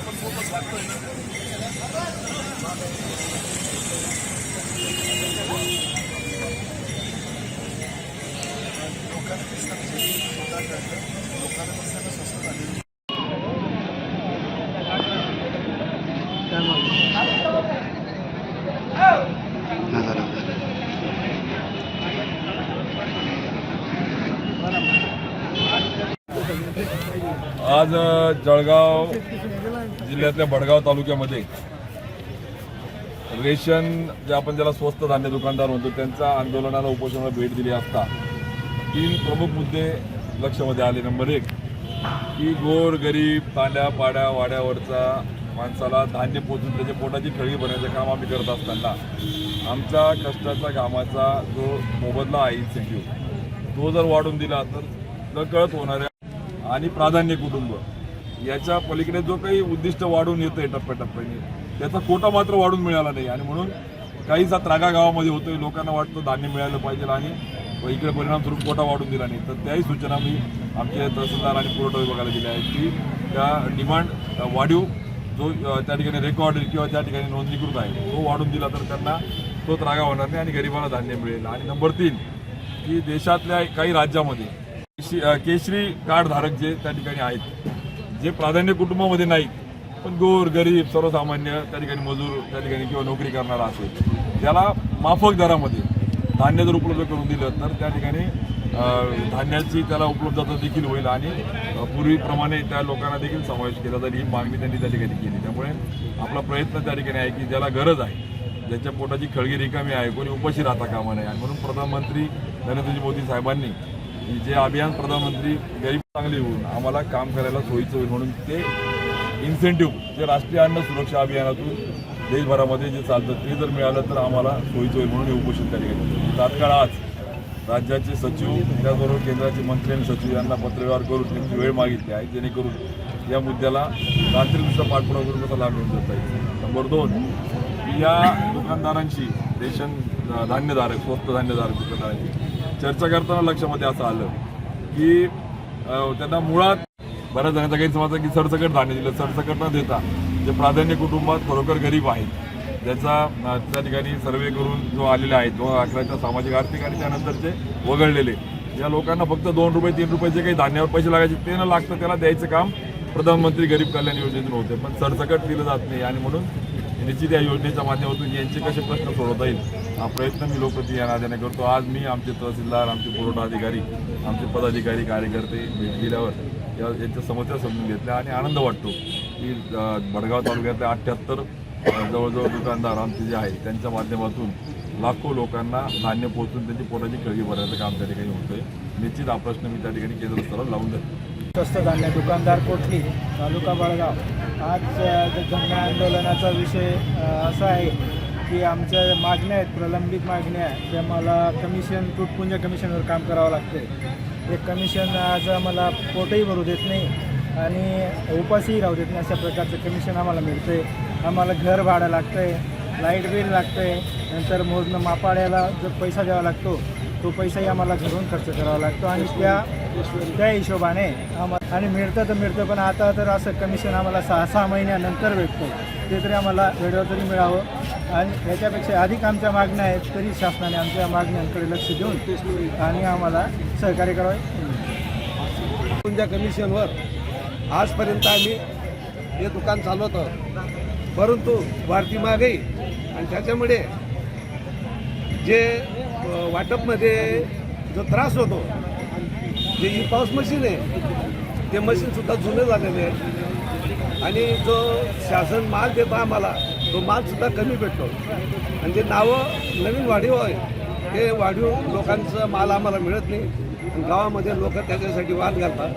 आपण सोबत लागतोय ना लोकांना दिसतं स्वतः कळतं लोकांना दिसताना स्वस्त झालेली हा झालं झालं आज अ, जळगाव जिल्ह्यातल्या बडगाव तालुक्यामध्ये रेशन जे आपण ज्याला स्वस्त धान्य दुकानदार म्हणतो त्यांचा आंदोलनाला उपोषणाला भेट दिली असता तीन प्रमुख मुद्दे लक्षामध्ये आले. नंबर एक की गोर गरीब तांड्या पाड्या वाड्यावरचा माणसाला धान्य पोचून त्याच्या पोटाची खळगी भरण्याचं काम आम्ही करत असताना आमच्या कष्टाचा कामाचा जो मोबदला आहे इन्सेंटिव्ह तो जर वाढून दिला तर नकळत होणाऱ्या आणि प्राधान्य कुटुंब याच्या पलीकडे जो काही उद्दिष्ट वाढून येतंय टप्प्याटप्प्याने त्याचा कोटा मात्र वाढून मिळाला नाही. आणि म्हणून काहीचा त्रागा गावामध्ये होतोय. लोकांना वाटतं धान्य मिळालं पाहिजे आणि इकडे परिणामस्वरूप कोटा वाढून दिला नाही. तर त्याही सूचना मी आमचे तहसीलदार आणि पुरवठा विभागाला दिल्या आहेत की त्या डिमांड वाढीव जो त्या ठिकाणी रेकॉर्ड किंवा त्या ठिकाणी नोंदणीकृत आहे तो वाढून दिला तर त्यांना तो त्रागा होणार नाही आणि गरिबांना धान्य मिळेल. आणि नंबर तीन की देशातल्या काही राज्यामध्ये केशरी- कार्डधारक केशरी जे त्या ठिकाणी आहेत जे प्राधान्य कुटुंबामध्ये नाहीत पण गोर गरीब सर्वसामान्य त्या ठिकाणी मजूर त्या ठिकाणी किंवा नोकरी करणारा असेल त्याला माफक दरामध्ये धान्य जर उपलब्ध करून दिलं तर त्या ठिकाणी धान्याची त्याला उपलब्धता देखील होईल आणि पूर्वीप्रमाणे त्या लोकांना देखील समावेश केला जाईल ही मागणी त्यांनी त्या ठिकाणी केली. त्यामुळे आपला प्रयत्न त्या ठिकाणी आहे की ज्याला गरज आहे ज्याच्या पोटाची खळगी रिकामी आहे कोणी उपाशी राहता कामा नये. आणि म्हणून प्रधानमंत्री नरेंद्रजी मोदी साहेबांनी की जे अभियान प्रधानमंत्री गरीब चांगले होऊन आम्हाला काम करायला सोयीचं होईल म्हणून ते इन्सेंटिव्ह जे राष्ट्रीय अन्न सुरक्षा अभियानातून देशभरामध्ये जे चालतं ते जर मिळालं तर आम्हाला सोयीचं होईल म्हणून हे उपोषण त्या तात्काळ आज राज्याचे सचिव त्याचबरोबर केंद्राचे मंत्री आणि सचिव यांना पत्रव्यवहार करून त्यांची वेळ मागितली आहे. जेणेकरून या मुद्द्याला तांत्रिकदृष्ट्या पाठपुरावा करून कसा लाभ मिळून देता येईल? नंबर दोन या दुकानदारांशी रेशन धान्यधारक स्वस्त धान्यधारक दुकानदारांची चर्चा करताना लक्षामध्ये असं आलं की त्यांना मुळात बऱ्याच जणांचा गैरसमज की सरसकट धान्य दिलं. सरसकट न देता जे प्राधान्य कुटुंबात खरोखर गरीब आहेत ज्याचा त्या ठिकाणी सर्वे करून जो आलेला आहे दोन अकराच्या सामाजिक आर्थिक आणि त्यानंतरचे वगळलेले या लोकांना फक्त दोन रुपये तीन रुपये जे काही धान्यावर पैसे लागायचे ते न लागतं त्याला द्यायचं काम प्रधानमंत्री गरीब कल्याण योजनेतून होते. पण सरसकट दिलं जात नाही आणि म्हणून निश्चित या योजनेच्या माध्यमातून यांचे कसे प्रश्न सोडवता येईल? हा प्रयत्न मी लोकप्रति या नात्याने करतो. आज मी आमचे तहसीलदार आमचे पुरवठा अधिकारी आमचे पदाधिकारी कार्यकर्ते भेट दिल्यावर या यांच्या समस्या समजून घेतल्या आणि आनंद वाटतो की भडगाव तालुक्यातल्या अठ्ठ्याहत्तर जवळजवळ दुकानदार आमचे जे आहेत त्यांच्या माध्यमातून लाखो लोकांना धान्य पोहोचून त्यांची पोटाची खळगी भरण्याचं काम त्या ठिकाणी होतंय. निश्चित हा प्रश्न मी त्या ठिकाणी केंद्र स्तरावर लावून देतो. स्वस्त धान्य दुकानदार कोठली? तालुका बळगाव आज अ, आंदोलनाचा विषय असा आहे की आमच्या मागण्या आहेत प्रलंबित मागण्या आहेत त्या मला कमिशन तुटपुंज कमिशनवर काम करावं लागते ते कमिशन आज आम्हाला पोटही भरू देत नाही आणि उपासही राहू देत नाही अशा प्रकारचं कमिशन आम्हाला मिळतं आहे आम्हाला घर भाडं लागतं आहे लाइट बिल लागतं आहे नंतर मोजणं मापाड्याला जर पैसा द्यावा लागतो तो पैसाही आम्हाला घरून खर्च करावा लागतो आणि त्या त्या हिशोबाने आम्हाला आणि मिळतं तर मिळतं पण आता तर असं कमिशन आम्हाला सहा सहा महिन्यानंतर भेटतं. ते तरी आम्हाला वेळेवर तरी मिळावं. आणि ह्याच्यापेक्षा अधिक आमच्या मागण्या आहेत तरी शासनाने आमच्या मागण्यांकडे लक्ष देऊन आणि आम्हाला सहकार्य करावे. तुमच्या कमिशनवर आजपर्यंत आम्ही हे दुकान चालवतं. परंतु वाढती महागाई आणि त्याच्यामुळे जे वाटपमध्ये जो त्रास होतो जे ई पाऊस मशीन आहे ते मशीनसुद्धा जुने झालेले आहे. आणि जो शासन माल देतो आम्हाला तो मालसुद्धा कमी भेटतो. आणि जे नावं नवीन वाढीव आहे ते वाढीव लोकांचं माल आम्हाला मिळत नाही. गावामध्ये लोक त्याच्यासाठी वाद घालतात.